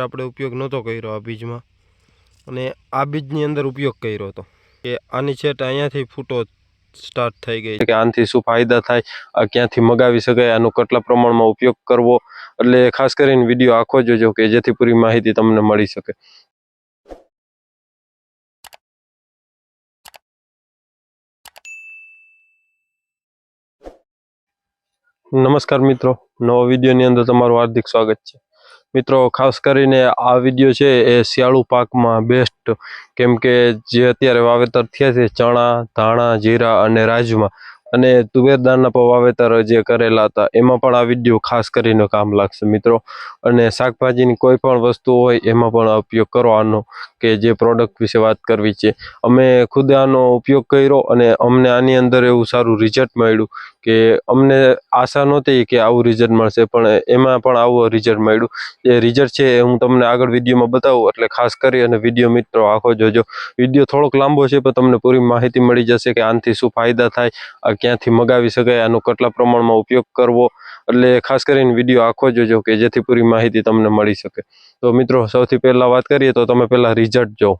આપણે ઉપયોગ નહોતો કર્યો આ બીજમાં. અને આ બીજની અંદર ઉપયોગ કર્યો હતો. કે આની છેટ અહીંયાથી ફૂટો સ્ટાર્ટ થઈ ગઈ. કે આનાથી શું ફાયદા થાય, આ ક્યાંથી મગાવી શકાય, આનો કેટલા પ્રમાણમાં ઉપયોગ કરવો, એટલે ખાસ કરીને વીડિયો આખો જોજો કે જેથી પૂરી માહિતી તમને મળી શકે. નમસ્કાર મિત્રો, નવા વિડીયોની અંદર તમારું હાર્દિક સ્વાગત છે. મિત્રો, ખાસ કરીને આ વીડિયો છે એ શિયાળુ પાકમાં બેસ્ટ કેમ કે જે અત્યારે વાવેતર થયા છે, ચણા, ધાણા, જીરા અને રાજમા અને તુવેર પણ વાવેતર જે કરેલા હતા, એમાં પણ આ વીડિયો ખાસ કરીને કામ લાગશે મિત્રો. અને શાકભાજીની કોઈ પણ વસ્તુ હોય, એમાં પણ ઉપયોગ કરો આનો કે જે પ્રોડક્ટ વિશે વાત કરવી છે. અમે ખુદ આનો ઉપયોગ કર્યો અને અમને આની અંદર એવું સારું રિઝલ્ટ મળ્યું કે અમને આશા નહોતી કે આવું રિઝલ્ટ મળશે, પણ એમાં પણ આવું રિઝલ્ટ મળ્યું. એ રિઝલ્ટ છે એ હું તમને આગળ વિડીયોમાં બતાવું, એટલે ખાસ કરી અને વીડિયો મિત્રો આખો જોજો. વીડિયો થોડોક લાંબો છે, પણ તમને પૂરી માહિતી મળી જશે કે આનાથી શું ફાયદા થાય, આ ક્યાંથી મગાવી શકાય, આનો કેટલા પ્રમાણમાં ઉપયોગ કરવો. એટલે ખાસ કરીને વીડિયો આખો જોજો, કે જેથી પૂરી માહિતી તમને મળી શકે. તો મિત્રો, સૌથી પહેલાં વાત કરીએ, તો તમે પહેલાં રિઝલ્ટ જો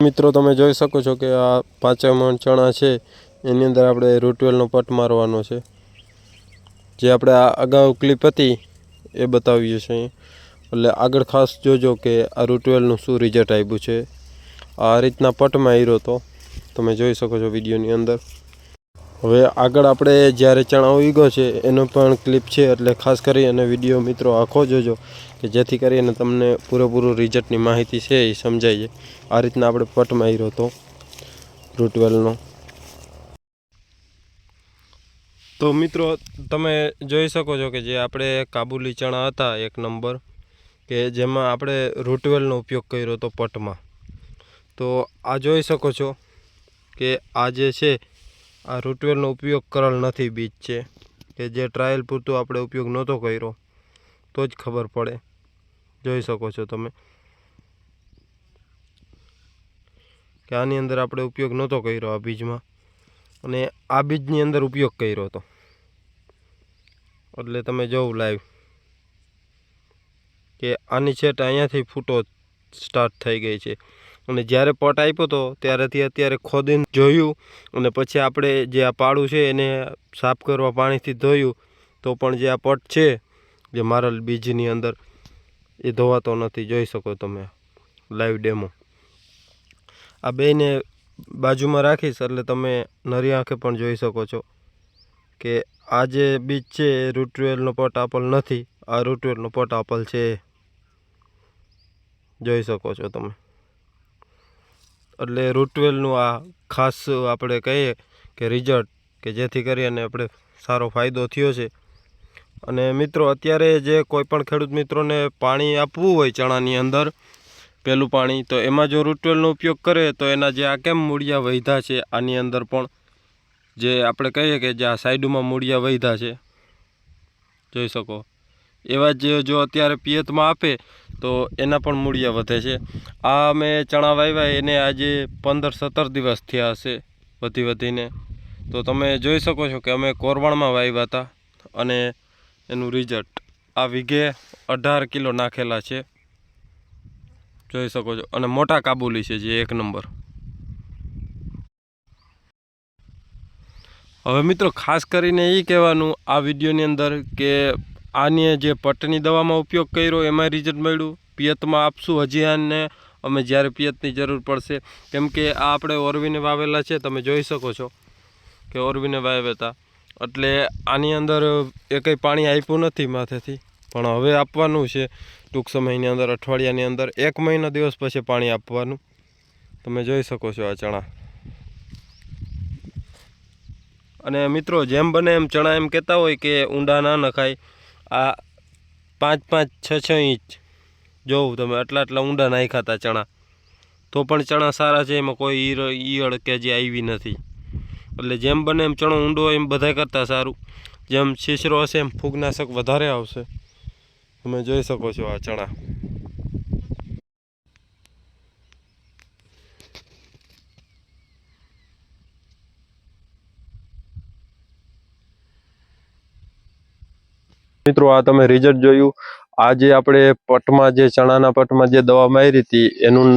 મિત્રો, તમે જોઈ શકો છો કે આ પાંચા મણ ચણા છે એની અંદર આપણે રૂટવેલનો પટ મારવાનો છે. જે આપણે આ અગાઉ ક્લિપ હતી, એ બતાવીએ છીએ એટલે આગળ ખાસ જોજો કે આ રૂટવેલનું શું રિઝલ્ટ આવ્યું છે. આ રીતના પટમાં આવ્યો હતો તમે જોઈ શકો છો વિડીયોની અંદર. હવે આગળ આપણે જ્યારે ચણા ઉગ્યો છે, એનો પણ ક્લિપ છે, એટલે ખાસ કરી અને વીડિયો મિત્રો આખો જોજો, કે જેથી કરીને તમને પૂરેપૂરું રિઝલ્ટની માહિતી છે એ સમજાય છે. આ રીતના આપણે પટમાં આવ્યો હતો રૂટવેલનો તો મિત્રો, તમે જોઈ શકો છો કે જે આપણે કાબુલી ચણા હતા, એક નંબર, કે જેમાં આપણે રૂટવેલનો ઉપયોગ કર્યો હતો પટમાં. તો આ જોઈ શકો છો કે આ જે છે, આ રૂટવેલનો ઉપયોગ કરેલ નથી બીજ છે, કે જે ટ્રાયલ પૂરતું આપણે ઉપયોગ નહોતો કર્યો, તો જ ખબર પડે. જોઈ શકો છો તમે કે આની અંદર આપણે ઉપયોગ નહોતો કર્યો આ બીજમાં. અને આ બીજની અંદર ઉપયોગ કર્યો હતો. એટલે તમે જોવું લાઈવ કે આની છેટ અહીંયાથી ફૂટો સ્ટાર્ટ થઈ ગઈ છે. અને જ્યારે પટ આપ્યો હતો ત્યારેથી અત્યારે ખોદીને જોયું અને પછી આપણે જે આ પાડું છે એને સાફ કરવા પાણીથી ધોયું તો પણ જે આ પટ છે જે મારેલ બીજની અંદર એ ધોવાતો નથી. જોઈ શકો તમે લાઈવ ડેમો. આ બેને બાજુમાં રાખીશ એટલે તમે નરી આંખે પણ જોઈ શકો છો કે આ જે બીજ છે એ રૂટવેલનો પટ આપલ નથી, આ રૂટવેલનો પટ આપલ છે જોઈ શકો છો તમે. એટલે રૂટવેલનું આ ખાસ આપણે કહીએ કે રિઝલ્ટ કે જેથી કરીને આપણે સારો ફાયદો થયો છે. અને મિત્રો, અત્યારે જે કોઈ પણ ખેડૂત મિત્રોને પાણી આપવું હોય ચણાની અંદર પહેલું પાણી, તો એમાં જો રૂટવેલનો ઉપયોગ કરે, તો એના જે આ કેમ મૂળિયા વૈધા છે, આની અંદર પણ જે આપણે કહીએ કે જે આ સાઈડમાં મૂળિયા વૈધા છે, જોઈ શકો. એવા જ જો અત્યારે પિયતમાં આપે, તો એના પણ મૂળિયા વધે છે. આ અમે ચણા વાવ્યા એને આજે પંદર સત્તર દિવસ થયા હશે વધી વધીને. તો તમે જોઈ શકો છો કે અમે કોરવાણમાં વાવ્યા હતા અને એનું રિઝલ્ટ આ વીઘે અઢાર કિલો નાખેલા છે. જોઈ શકો છો. અને મોટા કાબુલી છે જે એક નંબર. હવે મિત્રો, ખાસ કરીને એ કહેવાનું આ વિડીયોની અંદર કે આની જે પટની દવામાં ઉપયોગ કર્યો એમાં રિઝલ્ટ મળ્યું. પિયતમાં આપશું હજી આને. અમે જ્યારે પિયતની જરૂર પડશે. કેમ કે આ આપણે ઓરવીને વાવેલા છે, તમે જોઈ શકો છો કે ઓરવીને વાવેતા એટલે આની અંદર એ કંઈ પાણી આપ્યું નથી માથેથી. પણ હવે આપવાનું છે. ટૂંક સમયની અંદર, અઠવાડિયાની અંદર, એક મહિના દિવસ પછી પાણી આપવાનું. તમે જોઈ શકો છો આ ચણા. અને મિત્રો, જેમ બને એમ ચણા એમ કહેતા હોય કે ઊંડા ના નખાય. આ પાંચ પાંચ છ છ ઇંચ જોઉં તમે, આટલા આટલા ઊંડા નાખ્યા હતા ચણા. તો પણ ચણા સારા છે, એમાં કોઈ ઈર, ઈયળ કે જે આવી નથી. એટલે જેમ બને એમ ચણો ઊંડો એમ બધા કરતાં સારું. જેમ છીછરો હશે એમ ફૂગનાશક વધારે આવશે. તમે જોઈ શકો છો આ ચણા. મિત્રો, આ તમે રિઝલ્ટ જોયું. આજે આપણે પટમાં જે ચણાના પટમાં જે દવા મારી હતી, એનું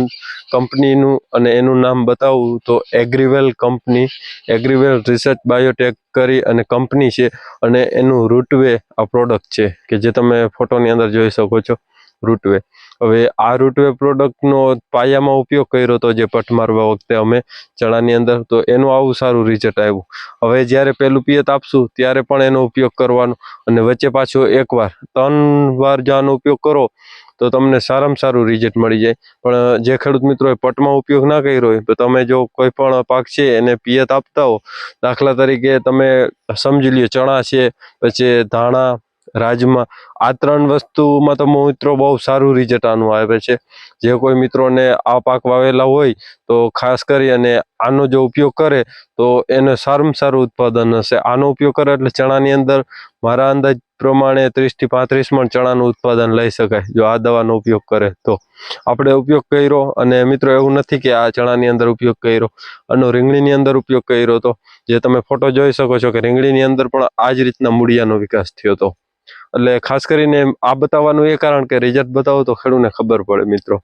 કંપનીનું અને એનું નામ બતાવું તો Agriwell company, Agriwell research biotech કરી અને કંપની છે અને એનું રૂટવે આ પ્રોડક્ટ છે, કે જે તમે ફોટોની અંદર જોઈ શકો છો, રૂટવે. હવે આ રૂટવે પ્રોડક્ટનો પાયામાં ઉપયોગ કર્યો હતો જે પટ મારવા વખતે અમે ચણાની અંદર, તો એનું આવું સારું રિઝલ્ટ આવ્યું. હવે જ્યારે પેલું પિયત આપશું, ત્યારે પણ એનો ઉપયોગ કરવાનો. અને વચ્ચે પાછો એકવાર, ત્રણ વાર જો ઉપયોગ કરો તો તમને સારામાં સારું રિઝલ્ટ મળી જાય. પણ જે ખેડૂત મિત્રોએ પટમાં ઉપયોગ ના કર્યો હોય, તો તમે જો કોઈ પણ પાક છે, એને પિયત આપતા હો. દાખલા તરીકે તમે સમજી લ્યો, ચણા છે, પછી ધાણા, રાજમા, આ ત્રણ વસ્તુમાં તો મિત્રો બહુ સારું રિઝલ્ટ આનું આવે છે. જે કોઈ મિત્રોને આ પાક વાવેલા હોય, તો ખાસ કરી અને આનો જો ઉપયોગ કરે, તો એને સારામાં સારું ઉત્પાદન હશે. આનો ઉપયોગ કરે એટલે ચણાની અંદર, મારા અંદાજ પ્રમાણે ત્રીસથી પાંત્રીસ મણ ચણાનું ઉત્પાદન લઈ શકાય, જો આ દવાનો ઉપયોગ કરે તો. આપણે ઉપયોગ કર્યો અને મિત્રો એવું નથી કે આ ચણાની અંદર ઉપયોગ કર્યો, આનો રીંગણીની અંદર ઉપયોગ કર્યો હતો જે તમે ફોટો જોઈ શકો છો કે રીંગણીની અંદર પણ આ જ રીતના મૂળિયાનો વિકાસ થયો હતો એટલે ખાસ કરીને આ બતાવવાનું એ કારણ કે રિઝલ્ટ બતાવો તો ખેડૂતને ખબર પડે મિત્રો.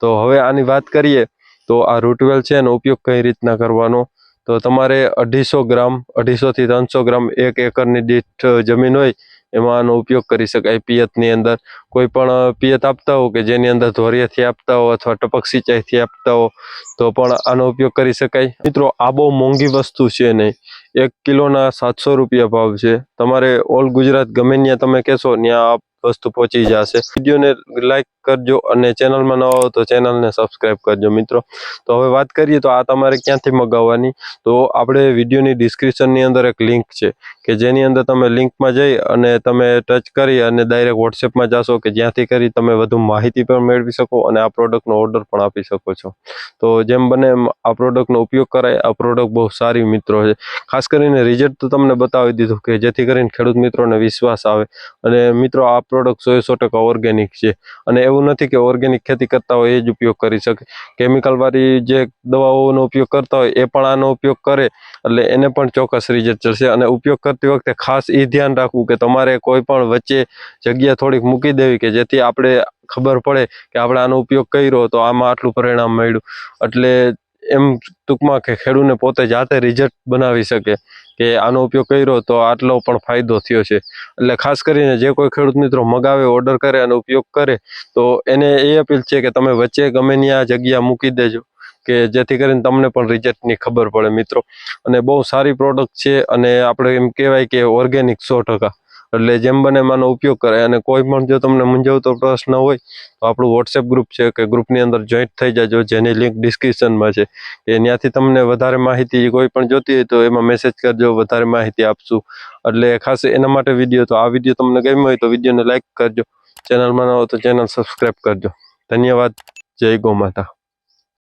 તો હવે આની વાત કરીએ, તો આ રૂટવેલ છે એનો ઉપયોગ કઈ રીતના કરવાનો? તો તમારે અઢીસો ગ્રામ અઢીસોથી ત્રણસો ગ્રામ એક એકરની દીઠ જમીન હોય એમાં આનો ઉપયોગ કરી શકાય પિયતની અંદર. કોઈ પણ પિયત આપતા હો કે જેની અંદર ધોરિયાથી આપતા હો અથવા ટપક સિંચાઈથી આપતા હો, તો પણ આનો ઉપયોગ કરી શકાય. મિત્રો, આ બહુ મોંઘી વસ્તુ છે નહીં એક કિલોના સાતસો રૂપિયા ભાવ છે. તમારે ઓલ ગુજરાત ગમે ત્યાં તમે કહેશો, ત્યાં આ વસ્તુ પહોંચી જશે. વિડીયોને લાઈક કરજો અને ચેનલમાં ન આવો તો ચેનલને સબસ્ક્રાઈબ કરજો મિત્રો. તો હવે વાત કરીએ તો આ તમારે ક્યાંથી મગાવવાની? તો આપણે વિડીયોની ડિસ્ક્રિપ્શનની અંદર એક લિંક છે કે જેની અંદર તમે લિંકમાં જઈ અને તમે ટચ કરી અને ડાયરેક્ટ વોટ્સએપમાં જાશો કે જ્યાંથી કરી તમે વધુ માહિતી પણ મેળવી શકો અને આ પ્રોડક્ટનો ઓર્ડર પણ આપી શકો છો. તો જેમ બને આ પ્રોડક્ટનો ઉપયોગ કરાય. આ પ્રોડક્ટ બહુ સારી મિત્રો છે. ખાસ કરીને રિઝલ્ટ તો તમને બતાવી દીધું કે જેથી કરીને ખેડૂત મિત્રોને વિશ્વાસ આવે. અને મિત્રો, આ પ્રોડક્ટ સો સો ટકા ઓર્ગેનિક છે. અને એવું નથી કે ઓર્ગેનિક ખેતી કરતા હોય એ જ ઉપયોગ કરી શકે. કેમિકલ વાળી જે દવાઓનો ઉપયોગ કરતા હોય એ પણ આનો ઉપયોગ કરે, એટલે એને પણ ચોક્કસ રિઝલ્ટ જશે અને ઉપયોગ કરતી વખતે ખાસ એ ધ્યાન રાખવું કે તમારે કોઈ પણ વચ્ચે જગ્યા થોડીક મૂકી દેવી કે જેથી આપણે ખબર પડે કે આપણે આનો ઉપયોગ કર્યો તો આમાં આટલું પરિણામ મળ્યું. એટલે એમ ટૂંકમાં કે ખેડૂતને પોતે જાતે રિઝલ્ટ બનાવી શકે. કે આનો ઉપયોગ કર્યો તો આટલો પણ ફાયદો થયો છે. એટલે ખાસ કરીને જે કોઈ ખેડૂત મિત્રો મગાવે ઓર્ડર કરે અને ઉપયોગ કરે, તો એને એ અપીલ છે કે તમે વચ્ચે ગમે ત્યાં જગ્યા મૂકી દેજો, કે જેથી કરીને તમને પણ રિઝલ્ટની ખબર પડે મિત્રો. અને બહુ સારી પ્રોડક્ટ છે અને આપણે એમ કહેવાય કે ઓર્ગેનિક સો ટકા. એટલે જેમ બને માનો ઉપયોગ કરે. અને કોઈ પણ જો તમને મૂંઝવતો પ્રશ્ન હોય, તો આપણું વોટ્સએપ ગ્રુપ છે કે ગ્રુપની અંદર જોઈન્ટ થઈ જાજો, જેની લિંક ડિસ્ક્રિપ્શનમાં છે. કે ત્યાંથી તમને વધારે માહિતી કોઈ પણ જોતી હોય તો એમાં મેસેજ કરજો, વધારે માહિતી આપશું. એટલે ખાસ એના માટે વીડિયો તો આ વીડિયો તમને ગમ્યો હોય તો વિડીયોને લાઇક કરજો. ચેનલમાં ન હો તો ચેનલ સબસ્ક્રાઈબ કરજો. ધન્યવાદ. જય ગો માતા.